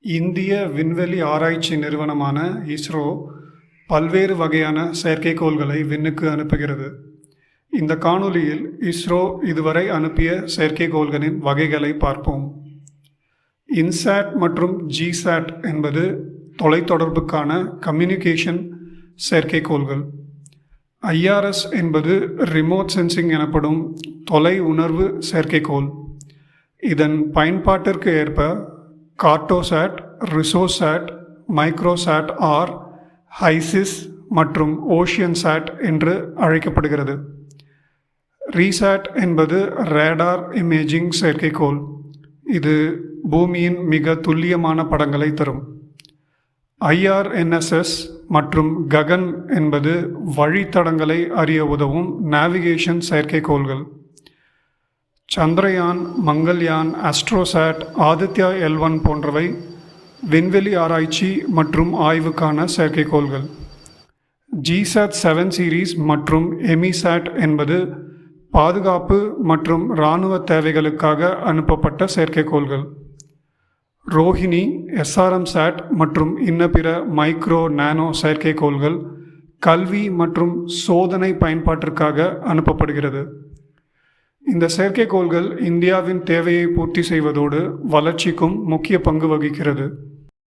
இந்திய விண்வெளி ஆராய்ச்சி நிறுவனமான இஸ்ரோ பல்வேறு வகையான செயற்கைக்கோள்களை விண்ணுக்கு அனுப்புகிறது. இந்த காணொலியில் இஸ்ரோ இதுவரை அனுப்பிய செயற்கைக்கோள்களின் வகைகளை பார்ப்போம். இன்சாட் மற்றும் ஜிசாட் என்பது தொலைத்தொடர்புக்கான கம்யூனிகேஷன் செயற்கைக்கோள்கள். ஐஆர்எஸ் என்பது ரிமோட் சென்சிங் எனப்படும் தொலை உணர்வு செயற்கைக்கோள். இதன் பயன்பாட்டிற்கு ஏற்ப Cartosat Resourcesat Microsat R HySIS மற்றும் ஓஷியன்சாட் என்று அழைக்கப்படுகிறது. ரீசாட் என்பது ரேடார் இமேஜிங் செயற்கைக்கோள். இது பூமியின் மிக துல்லியமான படங்களை தரும். ஐஆர்என்எஸ்எஸ் மற்றும் ககன் என்பது வழித்தடங்களை அறிய உதவும் நேவிகேஷன் செயற்கைக்கோள்கள். சந்திரயான் மங்கள்யான் அஸ்ட்ரோசாட் ஆதித்யா எல் ஒன் போன்றவை விண்வெளி ஆராய்ச்சி மற்றும் ஆய்வுக்கான செயற்கைக்கோள்கள். ஜிசாட் செவன் சீரீஸ் மற்றும் எமிசாட் என்பது பாதுகாப்பு மற்றும் இராணுவ தேவைகளுக்காக அனுப்பப்பட்ட செயற்கைக்கோள்கள். ரோஹிணி எஸ்ஆர்எம் சாட் மற்றும் இன்ன பிற மைக்ரோ நானோ செயற்கைக்கோள்கள் கல்வி மற்றும் சோதனை பயன்பாட்டிற்காக அனுப்பப்படுகிறது. இந்த செயற்கைக்கோள்கள் இந்தியாவின் தேவையை பூர்த்தி செய்வதோடு வளர்ச்சிக்கும் முக்கிய பங்கு வகிக்கிறது.